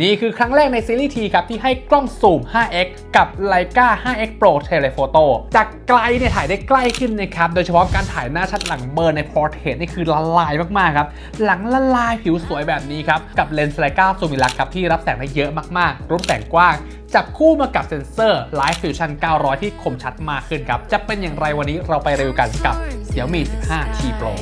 นี่คือครั้งแรกในซีรีส์ทีครับ ที่ให้กล้องซูม 5x กับ Leica 5x Pro Telephoto จากไกลเนี่ยถ่ายได้ใกล้ขึ้นนะครับ โดยเฉพาะการถ่ายหน้าชัดหลังเบอร์ใน Portrait นี่คือละลายมาก ๆ ครับ หลังละลายผิวสวยแบบนี้ครับ กับเลนส์ Leica Zoom Relax ครับ ที่รับแสงได้เยอะมาก ๆ รูปแสงกว้างจับคู่มากับเซ็นเซอร์ Live Fusion 900 ที่คมชัดมากขึ้นครับจะเป็นอย่างไรวันนี้เราไปรีวิวกันกับ Xiaomi 15T Pro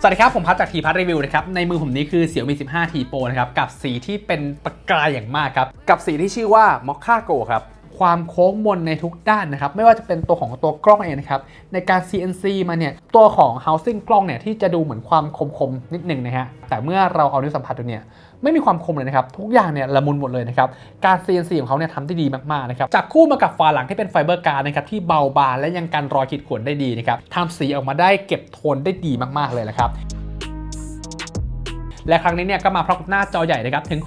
สวัสดีครับ ผมพัดจากทีพัทรีวิวนะครับ ในมือผมนี้คือ Xiaomi 15T Pro นะครับ กับสีที่เป็นประกายอย่างมากครับ กับสีที่ชื่อว่า Mocha Go ครับ ความโค้งมนในทุกด้านนะครับ ไม่ว่าจะเป็นตัวของตัวกล้องเองนะครับ ในการ CNC มาเนี่ย ตัวของ housing กล้องเนี่ย ที่จะดูเหมือนความคมๆ นิดหนึ่งนะฮะแต่เมื่อเราเอานิ้วสัมผัสดูเนี่ย ไม่มีความคมเลยนะครับ ทุกอย่างเนี่ยละมุนหมดเลยนะครับ การ CNC ของเขาเนี่ยทำได้ดีมากๆนะครับจับคู่มากับฝาหลังที่เป็นไฟเบอร์การ์ดนะครับที่เบาบางและยังกันรอยขีดข่วนได้ดีนะครับทำสีออกมาได้เก็บโทนได้ดีมากๆเลยนะครับและครั้งนี้เนี่ยก็มาพร้อมกับหน้าจอใหญ่นะครับถึง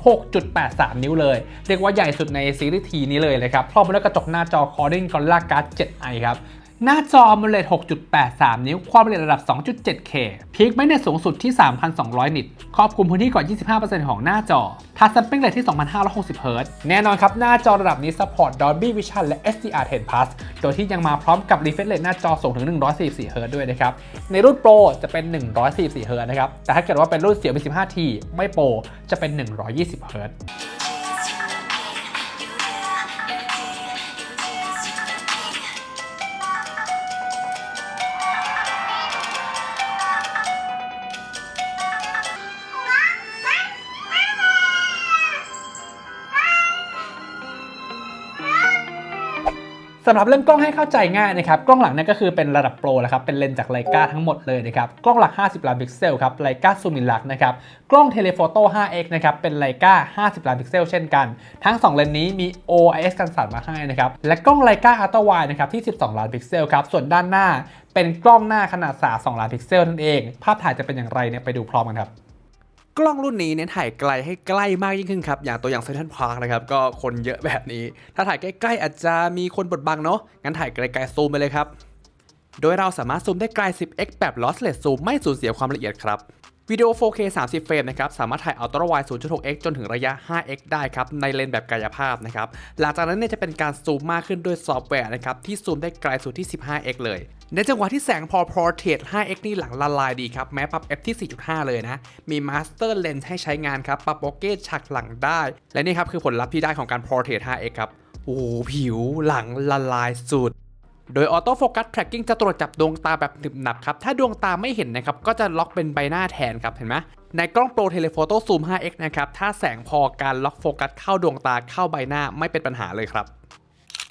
6.83 นิ้วเลย เรียกว่าใหญ่สุดในซีรีส์ทีนี้เลยนะครับพร้อมด้วยกระจกหน้าจอ Corning Gorilla Glass 7i ครับ หน้าจอ AMOLED 6.83 นิ้ว ความละเอียดระดับ 2.7K พีคไม่เนตสูงสุดที่ 3,200 นิต ครอบคลุมพื้นที่กว่า 25%ของหน้าจอ ทัชสเปคเรทที่ 2,560เฮิรตแน่นอนครับ หน้าจอระดับนี้ support Dolby Vision และ HDR10 Plus โดยที่ยังมาพร้อมกับ refresh rate หน้าจอสูงถึง 144เฮิรตด้วยนะครับ ในรุ่น Pro จะเป็น 144เฮิรตนะครับ แต่ถ้าเกิดว่าเป็นรุ่น Xiaomi 15T ไม่ Pro จะเป็น 120เสำหรับเรื่องกล้องให้เข้าใจง่ายนะครับ กล้องหลังเนี่ยก็คือเป็นระดับโปรแล้วครับ เป็นเลนส์จากไลกาทั้งหมดเลยนะครับ กล้องหลัก 50 ล้านพิกเซลครับไลกาซูมิลักนะครับ กล้องเทเลโฟโต้ 5x นะครับ เป็นไลกา50 ล้านพิกเซลเช่นกัน ทั้ง 2 เลนส์นี้มี OIS กันสั่นมาให้นะครับ และกล้องไลกาอัลตร้าไวนะครับที่ 12 ล้านพิกเซลครับ ส่วนด้านหน้าเป็นกล้องหน้าขนาด32ล้านพิกเซลนั่นเอง ภาพถ่ายจะเป็นอย่างไรเนี่ยไปดูพร้อมกันครับ กล้องรุ่นนี้เน้นถ่ายไกลให้ใกล้มากยิ่งขึ้นครับ อย่างตัวอย่างเซนทรัลพาร์คนะครับ ก็คนเยอะแบบนี้ ถ้าถ่ายใกล้ๆอาจจะมีคนบดบังเนาะ งั้นถ่ายไกลๆซูมไปเลยครับ โดยเราสามารถซูมได้ไกล 10x แบบ lossless zoom ไม่สูญเสียความละเอียดครับ วิดีโอ 4K 30 เฟรมนะครับ สามารถถ่าย ultra wide 0.6x จนถึงระยะ 5x ได้ครับ ในเลนส์แบบกายภาพนะครับ หลังจากนั้นเนี่ยจะเป็นการซูมมากขึ้นด้วยซอฟต์แวร์นะครับ ที่ซูมได้ไกลสุดที่ 15x เลย ในจังหวะที่แสงพอ Portrait 5x นี่หลังละลายดีครับ แม้ปรับ f ที่ 4.5 เลยนะ มี Master Lens ให้ใช้งานครับ ปรับโปเกตฉากหลังได้ และนี่ครับคือผลลัพธ์ที่ได้ของการ Portrait 5x ครับ โอ้โหผิวหลังละลายสุด โดย Auto Focus Tracking จะตรวจจับดวงตาแบบหนึบหนับครับ ถ้าดวงตาไม่เห็นนะครับ ก็จะล็อกเป็นใบหน้าแทนครับ เห็นไหมในกล้อง Pro Telephoto Zoom 5x นะครับ ถ้าแสงพอการล็อกโฟกัสเข้าดวงตาเข้าใบหน้าไม่เป็นปัญหาเลยครับ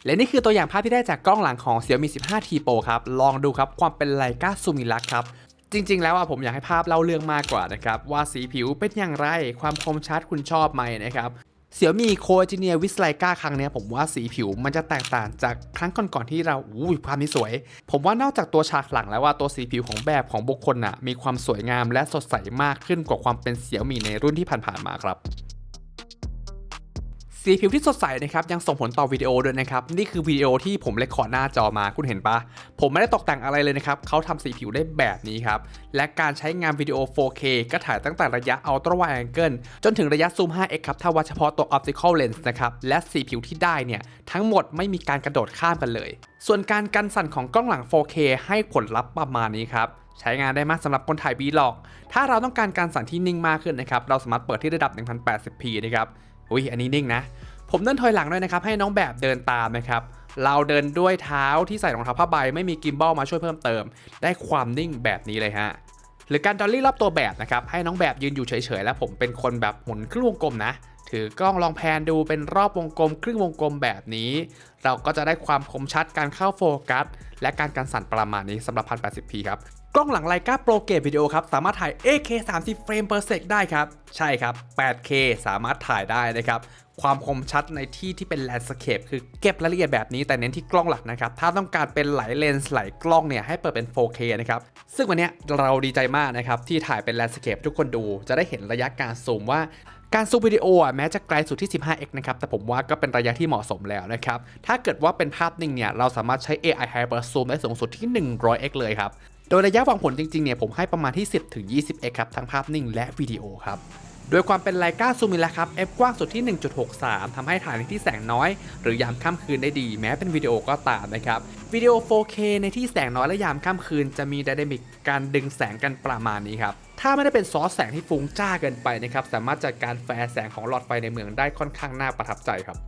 และนี่คือตัวอย่างภาพที่ได้จากกล้องหลังของ Xiaomi 15T Pro ครับ ลองดูครับความเป็นไลกาซูมิลักครับจริง ๆ แล้วอะผมอยากให้ภาพเล่าเรื่องมากกว่านะครับ ว่าสีผิวเป็นอย่างไร ความคมชัดคุณชอบไหมนะครับ เสี่ยมีโคจิเนียวิสไลกาครั้งนี้ผมว่าสีผิวมันจะแตกต่างจากครั้งก่อนๆที่เราอู้ภาพนี้สวย ผมว่านอกจากตัวฉากหลังแล้วว่าตัวสีผิวของแบบของบุคคลน่ะมีความสวยงามและสดใสมากขึ้นกว่าความเป็นเสี่ยมีในรุ่นที่ผ่านๆมาครับ สีผิวที่สดใสนะครับยังส่งผลต่อวิดีโอด้วยนะครับนี่คือวิดีโอที่ผมเลคคอร์ดหน้าจอมาคุณเห็นปะผมไม่ได้ตกแต่งอะไรเลยนะครับเขาทำสีผิวได้แบบนี้ครับและการใช้งานวิดีโอ 4K ก็ถ่ายตั้งแต่ระยะ Ultra Wide Angle จนถึงระยะซูม 5x ครับถ้าวัดเฉพาะตัว Optical Lens นะครับและสีผิวที่ได้เนี่ยทั้งหมดไม่มีการกระโดดข้ามกันเลย ส่วนการกันสั่นของกล้องหลัง 4K ให้ผลลัพธ์ประมาณนี้ครับใช้งานได้มากสำหรับคนถ่าย Vlog ถ้าเราต้องการการสั่นที่นิ่งมากขึ้นนะครับ เราสามารถเปิดที่ระดับ 1080p นะครับ อุ้ยอันนี้นิ่งนะ ผมเดินถอยหลังด้วยนะครับ ให้น้องแบบเดินตามนะครับ เราเดินด้วยเท้าที่ใส่รองเท้าผ้าใบไม่มีกิมบอลมาช่วยเพิ่มเติม ได้ความนิ่งแบบนี้เลยฮะหรือการดอลลี่รอบตัวแบบนะครับให้น้องแบบยืนอยู่เฉยๆแล้วผมเป็นคนแบบหมุนครึ่งวงกลมนะถือกล้องลองแพนดูเป็นรอบวงกลม ครึ่งวงกลมแบบนี้ เราก็จะได้ความคมชัดการเข้าโฟกัส และการกันสั่นประมาณนี้สำหรับ 1080p ครับ กล้องหลังไลกาโปรเกตวิดีโอครับ สามารถถ่าย 8K 30 เฟรม per sec ได้ครับ ใช่ครับ 8K สามารถถ่ายได้นะครับ ความคมชัดในที่ที่เป็นแลนด์สเคปคือเก็บรายละเอียดแบบนี้แต่เน้นที่กล้องหลักนะครับ ถ้าต้องการเป็นหลายเลนส์หลายกล้องเนี่ยให้เปิดเป็น 4K นะครับ ซึ่งวันนี้เราดีใจมากนะครับ ที่ถ่ายเป็นแลนด์สเคปทุกคนดูจะได้เห็นระยะการซูมว่าการซูมวิดีโออะแม้จะไกลสุดที่ 15x นะครับ แต่ผมว่าก็เป็นระยะที่เหมาะสมแล้วนะครับ ถ้าเกิดว่าเป็นภาพนิ่งเนี่ย เราสามารถใช้ AI Hyper Zoom ได้สูงสุดที่ 100x เลยครับ โดยระยะวางผลจริงๆเนี่ยผมให้ประมาณที่ 10 ถึง 20 x ครับทั้งภาพนิ่งและวิดีโอครับโดยความเป็นไลกาซูมิละครับ f กว้างสุดที่ 1.63ทำให้ถ่ายในที่แสงน้อย หรือยามค่ำคืนได้ดี แม้เป็นวิดีโอก็ตามนะครับ วิดีโอ 4K ในที่แสงน้อยและยามค่ำคืน จะมีไดนามิกการดึงแสงกันประมาณนี้ครับ ถ้าไม่ได้เป็นซอสแสงที่ฟุ้งจ้าเกินไปนะครับ สามารถจัดการแฟร์แสงของหลอดไฟในเมืองได้ค่อนข้างน่าประทับใจครับ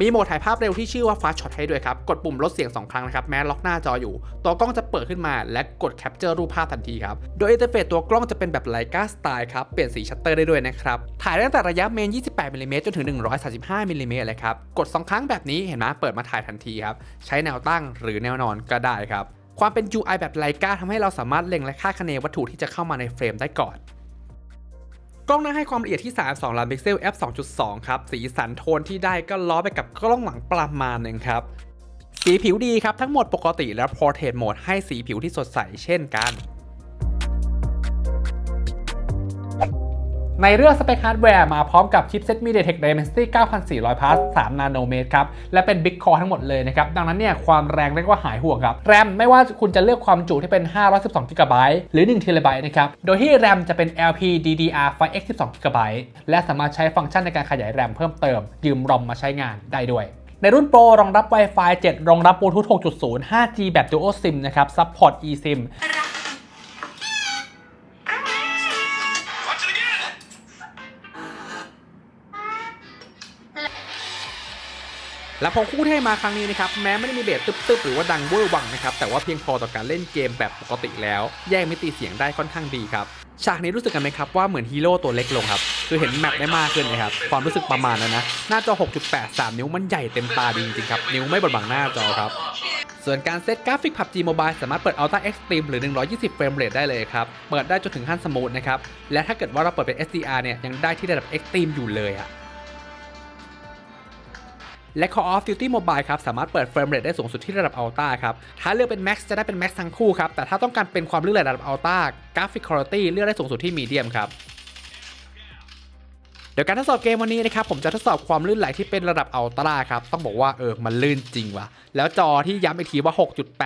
มีโหมดถ่ายภาพเร็วที่ชื่อว่า Fast Shot ให้ด้วยครับ กดปุ่มลดเสียง 2 ครั้งนะครับ แม้ล็อกหน้าจออยู่ ตัวกล้องจะเปิดขึ้นมา และกด Capture รูปภาพทันทีครับ โดยอินเทอร์เฟซตัวกล้องจะเป็นแบบไลกาสไตล์ครับ เปลี่ยนสีชัตเตอร์ได้ด้วยนะครับ ถ่ายได้ตั้งแต่ระยะเมน 28มิลลิเมตรจนถึง 135มิลลิเมตรเลยครับ กด 2 ครั้งแบบนี้เห็นไหมเปิดมาถ่ายทันทีครับ ใช้แนวตั้งหรือแนวนอนก็ได้ครับความเป็น UI แบบไลกาทำให้เราสามารถเล็งและคาดคะเนวัตถุที่จะเข้ามาในเฟรมได้ก่อน กล้องหน้าให้ความละเอียดที่ 32 ล้านพิกเซล f 2.2 ครับ สีสันโทนที่ได้ก็ล้อไปกับกล้องหลังประมาณหนึ่งครับ สีผิวดีครับ ทั้งหมดปกติและ Portrait Mode ให้สีผิวที่สดใสเช่นกัน ในเรื่องสเปคฮาร์ดแวร์มาพร้อมกับชิปเซ็ต MediaTek Dimensity 9400 Plus 3 นาโนเมตรครับ และเป็น Big Core ทั้งหมดเลยนะครับ ดังนั้นเนี่ยความแรงเรียกว่าหายห่วงครับ แรมไม่ว่าคุณจะเลือกความจุที่เป็น 512 GB หรือ1 TB นะครับ โดยที่แรมจะเป็น LPDDR5X 12 GB และสามารถใช้ฟังก์ชันในการขยายแรมเพิ่มเติม ยืมรอมมาใช้งานได้ด้วยในรุ่น Pro รองรับ Wi-Fi 7 รองรับ Bluetooth 6.0 5G แบบ Dual SIM นะครับ Support eSIM และพอคู่ที่ให้มาครั้งนี้นะครับแม้ไม่ได้มีเบสตึบๆหรือว่าดังเวอร์วังนะครับแต่ว่าเพียงพอต่อการเล่นเกมแบบปกติแล้ว แยกมิติเสียงได้ค่อนข้างดีครับฉากนี้รู้สึกกันไหมครับว่าเหมือนฮีโร่ตัวเล็กลงครับคือเห็นแมปได้มากขึ้นนะครับความรู้สึกประมาณนั้นนะหน้าจอ 6.83 นิ้วมันใหญ่เต็มตาดีจริงๆครับนิ้วไม่บดบังหน้าจอครับส่วนการเซตกราฟิก PUBG Mobile สามารถเปิด Ultra Extreme หรือ 120 เฟรมเรทได้เลยครับ เปิดได้จนถึงขั้นสมูทนะครับ และถ้าเกิดว่าเราเปิดเป็น SDR เนี่ย ยังได้ที่ระดับ Extreme อยู่เลยอะ และ Call of Duty Mobile ครับสามารถเปิดเฟรมเรทได้สูงสุดที่ระดับ Ultra ครับ ถ้าเลือกเป็น Max จะได้เป็น Max ทั้งคู่ครับ แต่ถ้าต้องการเป็นความลื่นไหลระดับ Ultra Graphic Quality เลือกได้สูงสุดที่ Medium ครับเดี๋ยวการทดสอบเกมวันนี้นะครับผมจะทดสอบความลื่นไหลที่เป็นระดับ Ultra ครับต้องบอกว่าเออมันลื่นจริงว่ะแล้วจอที่ย้ำอีกทีว่า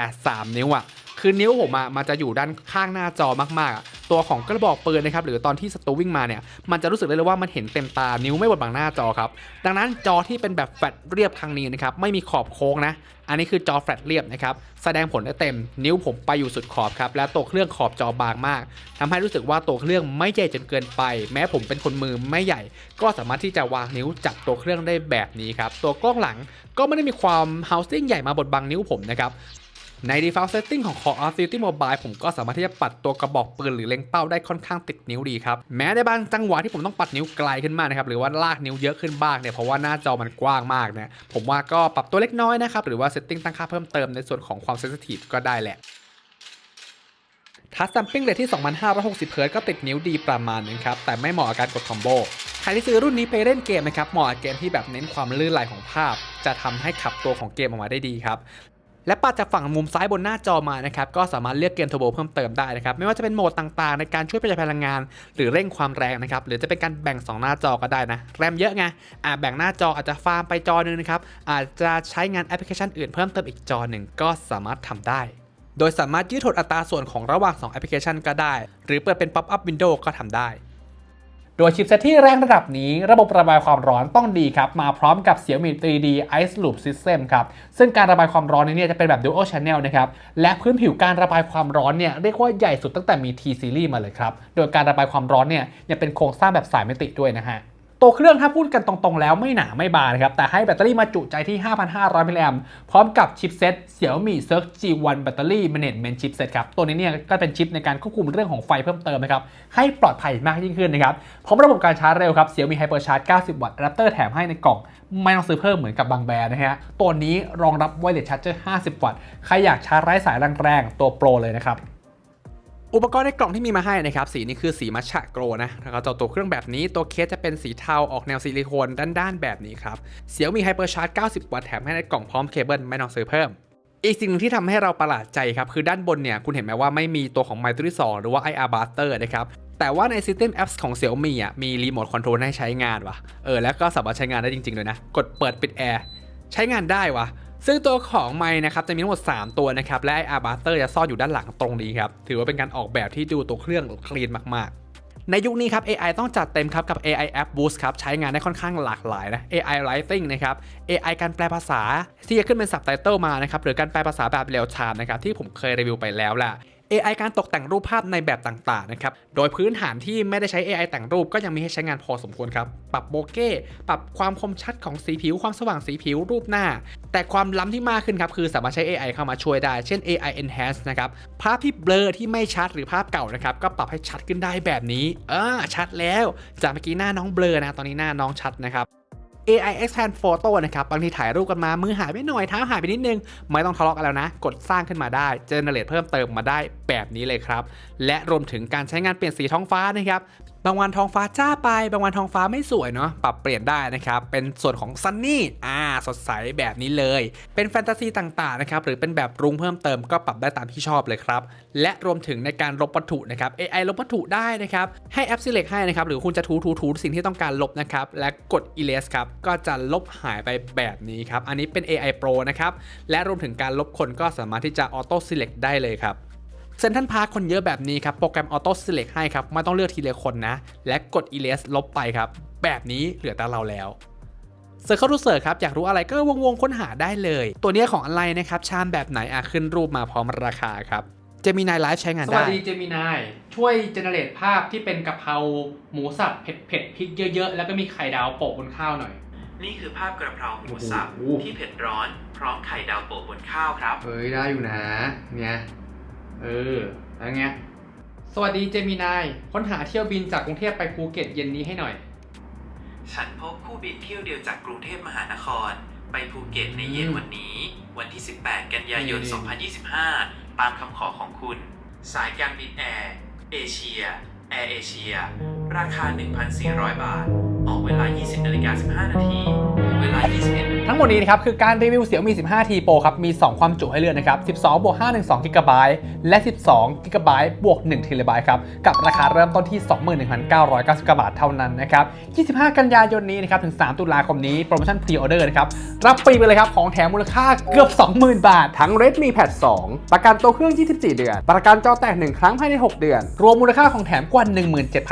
6.83 นิ้วอะคือนิ้วผมอะมันจะอยู่ด้านข้างหน้าจอมากๆ ตัวของกระบอกปืนนะครับหรือตอนที่ศัตรูวิ่งมาเนี่ยมันจะรู้สึกได้เลยว่ามันเห็นเต็มตานิ้วไม่บดบังหน้าจอครับดังนั้นจอที่เป็นแบบแฟลตเรียบครั้งนี้นะครับไม่มีขอบโค้งนะอันนี้คือจอแฟลตเรียบนะครับแสดงผลได้เต็มนิ้วผมไปอยู่สุดขอบครับและตัวเครื่องขอบจอบางมากทำให้รู้สึกว่าตัวเครื่องไม่ใหญ่จนเกินไป แม้ผมเป็นคนมือไม่ใหญ่ ก็สามารถที่จะวางนิ้วจับตัวเครื่องได้แบบนี้ครับตัวกล้องหลังก็ไม่ได้มีความ housing ใหญ่มาบดบังนิ้วผมนะครับ ใน default setting ของ Call of Duty Mobile ผมก็สามารถที่จะปัดตัวกระบอกปืนหรือเล็งเป้าได้ค่อนข้างติดนิ้วดีครับ แม้ในบางจังหวะที่ผมต้องปัดนิ้วไกลขึ้นมากนะครับ หรือว่าลากนิ้วเยอะขึ้นบ้างเนี่ย เพราะว่าหน้าจอมันกว้างมากเนี่ย ผมว่าก็ปรับตัวเล็กน้อยนะครับ หรือว่า setting ตั้งค่าเพิ่มเติมในส่วนของความ sensitive ก็ได้แหละทัชซัมปิ้งเรทที่ 2560เฮิร์ตซ์ก็ติดนิ้วดีประมาณนึงครับ แต่ไม่เหมาะกับการกดคอมโบ ใครที่ซื้อรุ่นนี้ไปเล่นเกมนะครับ เหมาะกับเกมที่แบบเน้นความลื่นไหลของภาพ จะทำให้ขับตัวของเกมออกมาได้ดีครับ และปัดจากฝั่งมุมซ้ายบนหน้าจอมานะครับก็สามารถเลือกเกมเทอร์โบเพิ่มเติมได้นะครับไม่ว่าจะเป็นโหมดต่างๆ ในการช่วยประหยัดพลังงาน หรือเร่งความแรงนะครับหรือจะเป็นการแบ่ง 2 หน้าจอก็ได้นะแรมเยอะไงอ่าแบ่งหน้าจออาจจะฟาร์มไปจอหนึ่งนะครับอาจจะใช้งานแอปพลิเคชันอื่นเพิ่มเติมอีกจอหนึ่งก็สามารถทำได้ โดยสามารถยืดถดอัตราส่วนของระหว่าง 2 แอปพลิเคชันก็ได้ หรือเปิดเป็น Pop up Window ก็ทำได้ โดยชิปเซตที่แรงระดับนี้ ระบบระบายความร้อนต้องดีครับ มาพร้อมกับ Xiaomi 3D Ice Loop System ครับ ซึ่งการระบายความร้อนนี้เนี่ยจะเป็นแบบ Dual Channel นะครับ และพื้นผิวการระบายความร้อนเนี่ยเรียกว่าใหญ่สุดตั้งแต่มี T Series มาเลยครับ โดยการระบายความร้อนเนี่ยยังเป็นโครงสร้างแบบสายมิติด้วยนะฮะ ตัวเครื่องถ้าพูดกันตรงๆ แล้วไม่หนาไม่บางนะครับ แต่ให้แบตเตอรี่มาจุใจที่ 5,500 มิลลิแอมพร้อมกับชิปเซ็ต Xiaomi Surge G1 Battery Management Chipset ครับ ตัวนี้เนี่ยก็เป็นชิปในการควบคุมเรื่องของไฟเพิ่มเติมนะครับ ให้ปลอดภัยมากยิ่งขึ้นนะครับพร้อมระบบการชาร์จเร็วครับ Xiaomi Hypercharge 90 วัตต์อะแดปเตอร์แถมให้ในกล่อง ไม่ต้องซื้อเพิ่มเหมือนกับบางแบรนด์นะฮะตัวนี้รองรับ Wireless Charger 50 วัตต์ใครอยากชาร์จไร้สายแรงๆตัวโปรเลยนะครับ อุปกรณ์ในกล่องที่มีมาให้นะครับสีนี้คือสีมัชฉะโกรนะแล้วก็เจ้าตัวเครื่องแบบนี้ตัวเคสจะเป็นสีเทาออกแนวซิลิโคนด้านๆแบบนี้ครับ Xiaomi Hypercharge 90 วัตต์แถมให้ในกล่องพร้อมเคเบิลไม่ต้องซื้อเพิ่มอีกสิ่งหนึ่งที่ทำให้เราประหลาดใจครับ คือด้านบนเนี่ย คุณเห็นไหมว่าไม่มีตัวของ My ตัวที่ 2 หรือว่า IR Buster นะครับ แต่ว่าใน System Apps ของ Xiaomi อะมีรีโมทคอนโทรลให้ใช้งานว่ะเออ แล้วก็สามารถใช้งานได้จริงๆเลยนะ กดเปิดปิดแอร์ ใช้งานได้ว่ะ ซึ่งตัวของไม้นะครับจะมีทั้งหมด 3 ตัวนะครับ และไออาร์บัสเตอร์จะซ่อนอยู่ด้านหลังตรงนี้ครับ ถือว่าเป็นการออกแบบที่ดูตัวเครื่องคลีนมากๆ ในยุคนี้ครับ AI ต้องจัดเต็มครับกับ AI App Boost ครับ ใช้งานได้ค่อนข้างหลากหลายนะ AI Writing นะครับ AI การแปลภาษาที่จะขึ้นเป็น Subtitle มานะครับ หรือการแปลภาษาแบบเรียลไทม์นะครับที่ผมเคยรีวิวไปแล้วแหละ AI การตกแต่งรูปภาพในแบบต่างๆนะครับ โดยพื้นฐานที่ไม่ได้ใช้ AI แต่งรูปก็ยังมีให้ใช้งานพอสมควรครับ ปรับโบเก้ ปรับความคมชัดของสีผิว ความสว่างสีผิวรูปหน้า แต่ความล้ำที่มากขึ้นครับคือสามารถใช้ AI เข้ามาช่วยได้ เช่น AI enhance นะครับ ภาพที่เบลอที่ไม่ชัดหรือภาพเก่านะครับก็ปรับให้ชัดขึ้นได้แบบนี้ เอ่าชัดแล้ว จากเมื่อกี้หน้าน้องเบลอนะ ตอนนี้หน้าน้องชัดนะครับ AI expand photo นะครับ บางทีถ่ายรูปกันมา มือหายไปหน่อย เท้าหายไปนิดนึง ไม่ต้องทะเลาะกันแล้วนะ กดสร้างขึ้นมาได้ เจเนเรตเพิ่มเติมมาได้แบบนี้เลยครับ และรวมถึงการใช้งานเปลี่ยนสีท้องฟ้านะครับ บางวันท้องฟ้าจ้าไป บางวันท้องฟ้าไม่สวยเนาะปรับเปลี่ยนได้นะครับ เป็นส่วนของซันนี่อ่าสดใสแบบนี้เลย เป็นแฟนตาซีต่างๆนะครับหรือเป็นแบบรุ้งเพิ่มเติมก็ปรับได้ตามที่ชอบเลยครับ และรวมถึงในการลบวัตถุนะครับ AI ลบวัตถุได้นะครับ ให้แอป select ให้นะครับ หรือคุณจะทูทูทูสิ่งที่ต้องการลบนะครับ และกด erase ครับ ก็จะลบหายไปแบบนี้ครับ อันนี้เป็น AI Pro นะครับ และรวมถึงการลบคนก็สามารถที่จะ auto select ได้เลยครับ เซนทันพาร์คคนเยอะแบบนี้ครับ โปรแกรม Auto Select ให้ครับ ไม่ต้องเลือกทีละคนนะ และกด Erase ลบไปครับ แบบนี้เหลือแต่เราแล้วเซิร์ชเข้าทูเสิร์ชครับ อยากรู้อะไรก็วงๆค้นหาได้เลย ตัวเนี้ยของอะไรนะครับ ชามแบบไหนอะขึ้นรูปมาพร้อมราคาครับจะมีนายไลฟ์ใช้งานสได้วัสดีเจมินาย ช่วยเจเนเรตภาพที่เป็นกะเพราหมูสับเผ็ดเผ็ดๆพริกเยอะๆ แล้วก็มีไข่ดาวโปะบนข้าวหน่อย นี่คือภาพกระเพราหมูสับโอ้โหที่เผ็ดร้อน พร้อมไข่ดาวโปะบนข้าวครับ เฮ้ยได้อยู่นะ เนี่ย เออแล้วไงสวัสดีเจมินาย ค้นหาเที่ยวบินจากกรุงเทพไปภูเก็ตเย็นนี้ให้หน่อย ฉันพบคู่บินเที่ยวเดียวจากกรุงเทพมหานคร ไปภูเก็ตในเย็นวันนี้ วันที่ 18 กันยายน นี่ 2025 ตามคำขอของคุณ สายการบินแอร์เอเชียแอร์เอเชียราคา 1,400 บาท ออกเวลา 20นาฬิกา15 นาทีถึง เวลา 21นาฬิกาทั้งหมดนี้นะครับคือการรีวิวเสี่ยวมี 15T Pro ครับ มี 2 ความจุให้เลือกนะครับ 12บวก512 g b และ 12 g b บวก1 t b ครับ กับราคาเริ่มต้นที่ 21,990 บาทเท่านั้นนะครับ 25 กันยายนนี้นะครับ ถึง 3 ตุลาคมนี้ โปรโมชั่นพรีออเดอร์นะครับ รับฟรีไปเลยครับ ของแถมมูลค่าเกือบ 20,000 บาท ทั้ง Redmi Pad 2 ประกันตัวเครื่อง 24 เดือน ประกันจอแตก 1 ครั้งภายใน 6 เดือน รวมมูลค่าของแถมกว่า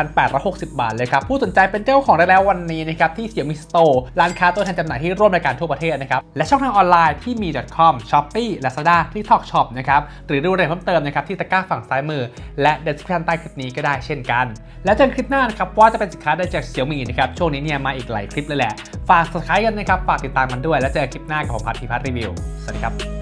17,860 บาทเลยครับ ผู้สนใจเป็นเจ้าของได้แล้ววันนี้นะครับที่เสี่ยมิสโตร์ร้านค้าตัวแทนจำหน่ายที่ร่วมรายการทั่วประเทศนะครับ และช่องทางออนไลน์ที่มี .com shopee lazada tiktok shop นะครับ หรือดูรายละเอียดเพิ่มเติมนะครับที่ตะกร้าฝั่งซ้ายมือ และ description ใต้คลิปนี้ก็ได้เช่นกัน แล้วเจอกันคลิปหน้านะครับว่าจะเป็นสินค้าได้จากเสี่ยมีนะครับช่วงนี้เนี่ยมาอีกหลายคลิปเลยแหละ ฝาก subscribe กันนะครับ ฝากติดตามมันด้วย แล้วเจอกันคลิปหน้ากับผมพัทธิพัทรีวิว สวัสดีครับ